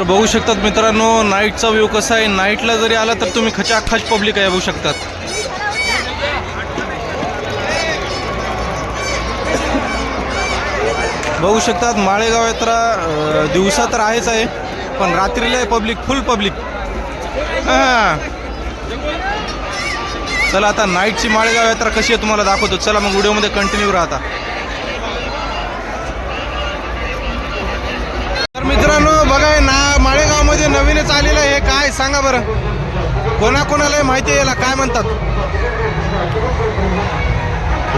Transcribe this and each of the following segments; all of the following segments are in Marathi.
तर बघू शकतात मित्रांनो नाईटचा व्ह्यू कसा आहे? नाईटला जरी आला तर तुम्ही खचाखच पब्लिक आहे बघू शकतात. बघू शकतात माळेगाव यात्रा दिवसा तर आहेच आहे पण रात्रीला आहे पब्लिक फुल पब्लिक. हां. चला आता नाईटची माळेगाव यात्रा कशी आहे तुम्हाला दाखवतो. चला मग व्हिडिओमध्ये कंटिन्यू राहता. सांगा बरं. कोणाकोणाला माहिती आहे याला? काय म्हणतात?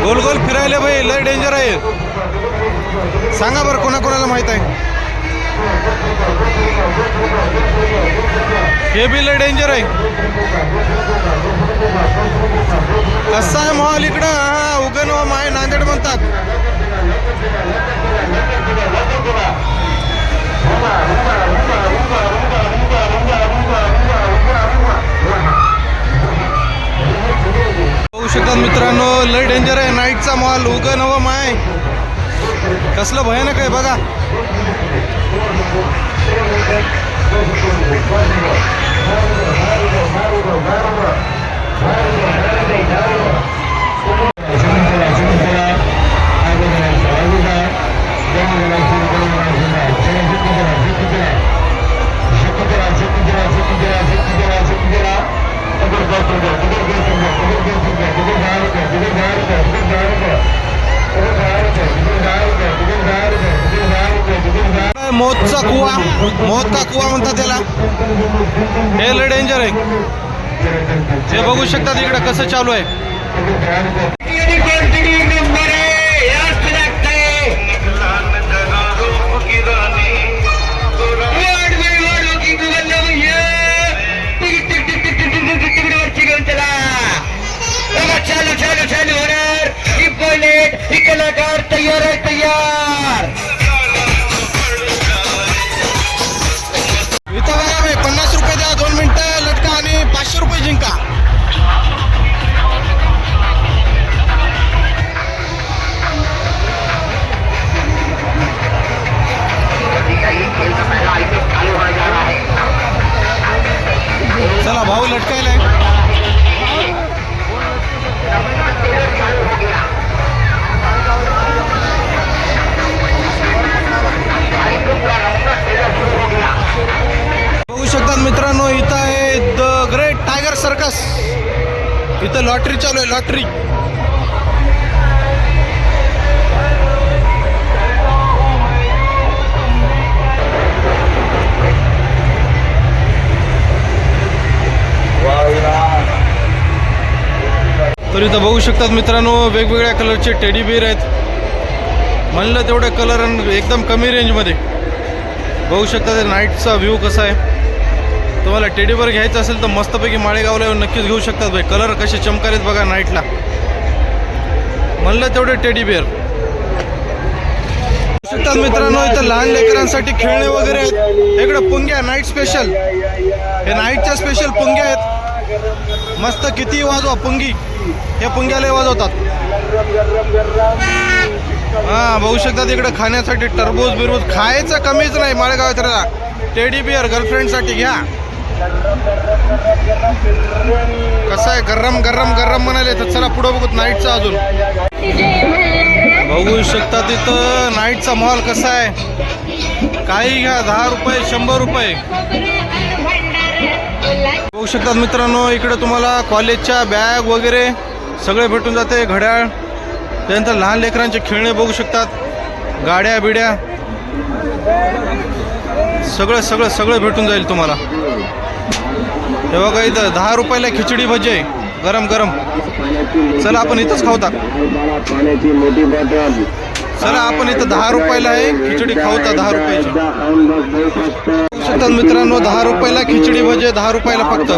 गोल गोल फिरायला भाई लय डेंजर आहे. सांगा बरं कोणाकोणाला माहीत आहे? हे बी लय डेंजर आहे. कसा आहे मॉल इकडं? उगन व माय नांदेड म्हणतात. मित्रांनो लय डेंजर आहे. नाईटचा मॉल उगं व माय कसलं भयानक आहे बघा. मौतचा कुवा मौत का कुवा म्हणतात त्याला हे लय डेंजर आहे. हे बघू शकतात इकडे कसं चालू आहे. चालू चालू चालू होणार ही पॉइलेट ही कलाकार तयार आहे तयार इथं लॉटरी चालू आहे लॉटरी तर इथं बघू शकतात मित्रांनो वेगवेगळ्या कलरचे टेडी बिअर आहेत. म्हणलं तेवढे कलर एकदम कमी रेंजमध्ये बघू शकता ते नाईटचा व्ह्यू कसा आहे. तुम्हाला टेडीवर घ्यायचं असेल तर मस्तपैकी माळेगावला येऊन नक्कीच घेऊ शकतात भाई. कलर कसे चमकालेत बघा नाईटला म्हणलं तेवढे टेडी बिअर शकतात मित्रांनो इथं लहान लेकरांसाठी खेळणे वगैरे आहेत. इकडे पुंग्या नाईट स्पेशल हे नाईटच्या स्पेशल पुंग्या आहेत. मस्त किती वाजवा पुंगी. हे पुंग्याला वाजवतात. हा बघू शकतात इकडे खाण्यासाठी टरबूज बिरबूज. खायचं कमीच नाही माळेगाव यात्रेला टेडी बिअर गर्लफ्रेंडसाठी घ्या. कसं आहे? गरम गरम गरम म्हणाले तर चला पुढं बघूत नाईटचा अजून. बघू शकतात तिथं नाईटचा मॉल कसा आहे? काही घ्या दहा रुपये शंभर रुपये. बघू शकतात मित्रांनो इकडे तुम्हाला कॉलेजच्या बॅग वगैरे सगळे भेटून जाते घड्याळ. त्यानंतर लहान लेकरांचे खेळणे बघू शकतात गाड्या बिड्या. सगळं सगळं सगळं भेटून जाईल तुम्हाला. हे बघा इथं दहा रुपयाला खिचडी भजी. आहे गरम गरम. चला आपण इथंच खाऊता चला आपण इथं दहा रुपयाला आहे. खिचडी खाऊता दहा रुपयाची. मित्रांनो दहा रुपयाला खिचडी भजी आहे, दहा रुपयाला फक्त.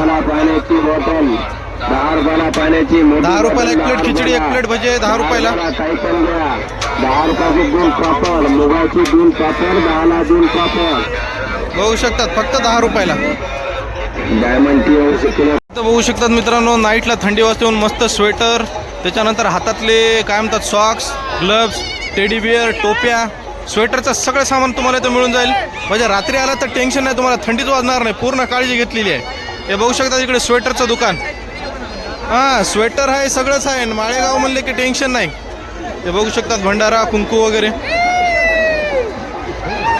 दहा रुपयाला एक प्लेट खिचडी एक प्लेट भजी आहे दहा रुपयाला. दहा पापड बघू शकतात फक्त दहा रुपयाला. बघू शकतात मित्रांनो नाईटला थंडी वाजते मस्त स्वेटर त्याच्यानंतर हातातले काय म्हणतात सॉक्स ग्लव्स टेडी बिअर टोप्या. स्वेटरचं सगळं सामान तुम्हाला इथं मिळून जाईल. म्हणजे रात्री आला तर टेन्शन नाही तुम्हाला थंडीच वाजणार नाही. पूर्ण काळजी घेतलेली आहे. हे बघू शकता इकडे स्वेटरचं दुकान. हां स्वेटर आहे सगळंच आहे. माळेगाव म्हणले की टेन्शन नाही. हे बघू शकतात भंडारा कुंकू वगैरे.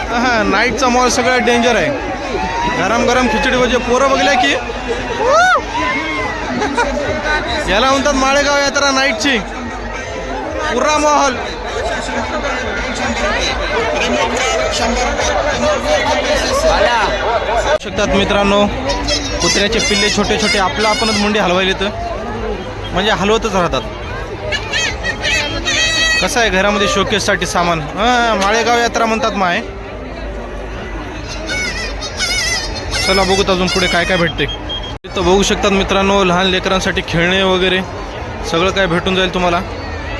हां नाईटचा मॉल सगळ्यात डेंजर आहे. गरम गरम खिचडी म्हणजे पोरं बघल्या की? याला म्हणतात माळेगाव यात्रा नाईटची. पुरा माहोल. शकतात मित्रांनो कुत्र्याचे पिल्ले छोटे छोटे आपलं आपणच मुंडी हलवायले तर म्हणजे हलवतच राहतात. कसं आहे घरामध्ये शोकेससाठी सामान? हां माळेगाव यात्रा म्हणतात माय. चला बघूत अजून पुढे काय काय भेटते. तर बघू शकतात मित्रांनो लहान लेकरांसाठी खेळणे वगैरे सगळं काय भेटून जाईल तुम्हाला.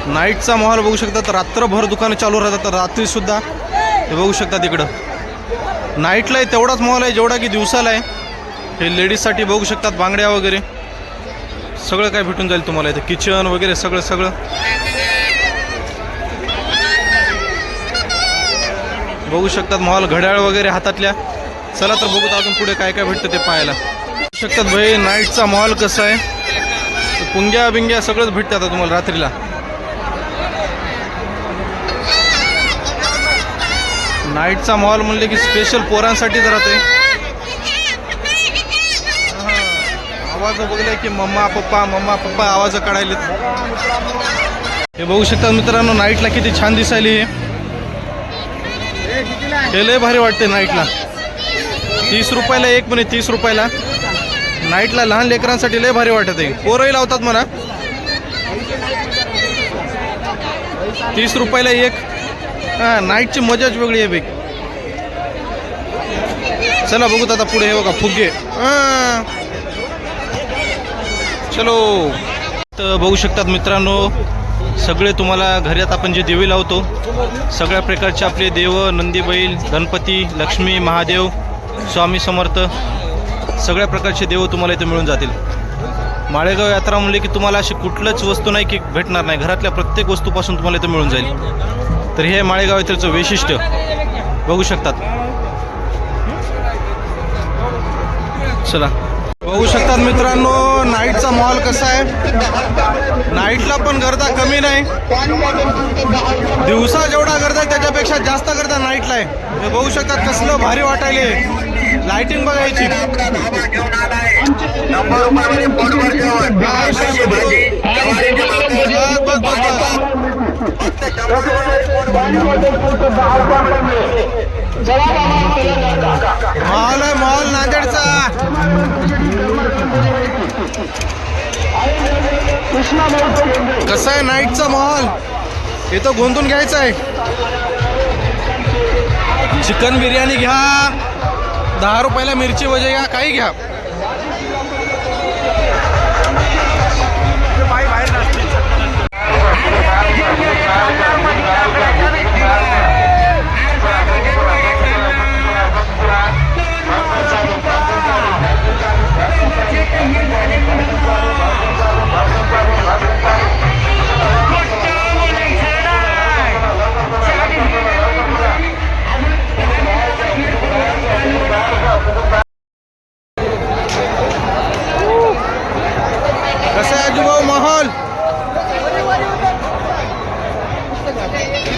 नाईटचा माहोल बघू शकतात रात्रभर दुकानं चालू राहतात रात्रीसुद्धा हे बघू शकतात इकडं. नाईटला तेवढाच मॉल आहे जेवढा की दिवसाला आहे. हे लेडीजसाठी बघू शकतात बांगड्या वगैरे. सगळं काय भेटून जाईल तुम्हाला इथं. किचन वगैरे सगळं सगळं. बघू शकतात मॉल घड्याळ वगैरे हातातल्या. चला तर बघूत अजून पुढे काय काय भेटतं ते पाहायला. बघू शकतात भाई नाईटचा मॉल कसा आहे. पुंग्या बिंग्या सगळंच भेटतं आता तुम्हाला रात्रीला. नाईटचा मॉल म्हणले की स्पेशल पोरांसाठीच राहते आवाज बघले की मम्मा पप्पा मम्मा पप्पा आवाज काढायले हे बघू शकतात मित्रांनो नाईटला किती छान दिसायली हे. लय भारी वाटते नाईटला तीस रुपयाला एक म्हणे तीस रुपयाला. नाईटला लहान लेकरांसाठी लय भारी वाटत आहे. पोरही लावतात म्हणा. तीस रुपयाला एक. हा नाईटची मजाच वेगळी आहे बेक चला बघूत आता पुढे हे बघा फुगे. हा. चलो. तर बघू शकतात मित्रांनो सगळे तुम्हाला घरात आपण जे देवी लावतो सगळ्या प्रकारचे आपले देव नंदी बैल गणपती लक्ष्मी महादेव स्वामी समर्थ सगळ्या प्रकारचे देव तुम्हाला इथे मिळून जातील. माळेगाव यात्रा म्हणले की तुम्हाला अशी कुठलंच वस्तू नाही की भेटणार नाही. घरातल्या प्रत्येक वस्तूपासून तुम्हाला इथे मिळून जाईल. तर हे माळेगाव यात्रेचं वैशिष्ट्य बघू शकतात. चला. बघू शकतात मित्रांनो नाईटचा मॉल कसा आहे? नाईटला पण गर्दा कमी नाही. दिवसा जेवढा गर्दा आहे त्याच्यापेक्षा जास्त गर्दा नाईटला आहे. बघू शकतात कसलं भारी वाटायले. लाइटिंग बघायची. मॉल आहे मॉल नांदेडचा. कसा आहे नाईटचा मॉल इथं गोंधून घ्यायचं आहे चिकन बिर्याणी घ्या. दहा रुपयाला मिरची वजे घ्या काही घ्या. बाहेर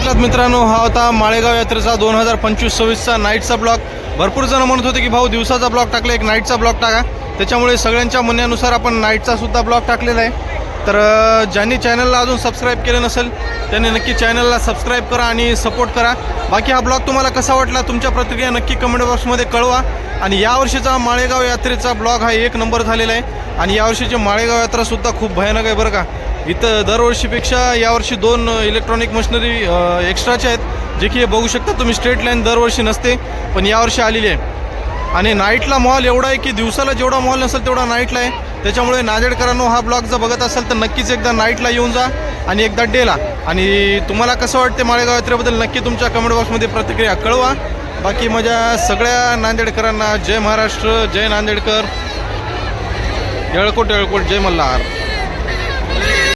इथलाच मित्रांनो. हा होता माळेगाव यात्रेचा दोन हजार पंचवीस सव्वीसचा नाईटचा ब्लॉग. भरपूर जण म्हणत होते की भाऊ दिवसाचा ब्लॉग टाकला एक नाईटचा ब्लॉग टाका. त्याच्यामुळे सगळ्यांच्या म्हणण्यानुसार आपण नाईटचा सुद्धा ब्लॉग टाकलेला आहे. तर ज्यांनी चॅनलला अजून सबस्क्राईब केलं नसेल त्यांनी नक्की चॅनलला सबस्क्राईब करा आणि सपोर्ट करा. बाकी हा ब्लॉग तुम्हाला कसा वाटला तुमच्या प्रतिक्रिया नक्की कमेंट बॉक्समध्ये कळवा. आणि यावर्षीचा माळेगाव यात्रेचा ब्लॉग हा एक नंबर झालेला आहे. आणि यावर्षीची माळेगाव यात्रासुद्धा खूप भयानक आहे बरं का. इथं दरवर्षीपेक्षा यावर्षी दोन इलेक्ट्रॉनिक मशिनरी एक्स्ट्राचे आहेत जे की हे बघू शकता तुम्ही स्ट्रेट लाईन दरवर्षी नसते पण यावर्षी आलेली आहे. आणि नाईटला मॉल एवढा आहे की दिवसाला जेवढा मॉल नसेल तेवढा नाईटला आहे. त्याच्यामुळे नांदेडकरांनो हा ब्लॉग जर बघत असाल तर नक्कीच एकदा नाईटला येऊन जा आणि एकदा डेला. आणि तुम्हाला कसं वाटते माळेगाव यात्रेबद्दल नक्की तुमच्या कमेंट बॉक्समध्ये प्रतिक्रिया कळवा. बाकी माझ्या सगळ्या नांदेडकरांना जय महाराष्ट्र जय नांदेडकर. येळकोट येळकोट जय मल्हार.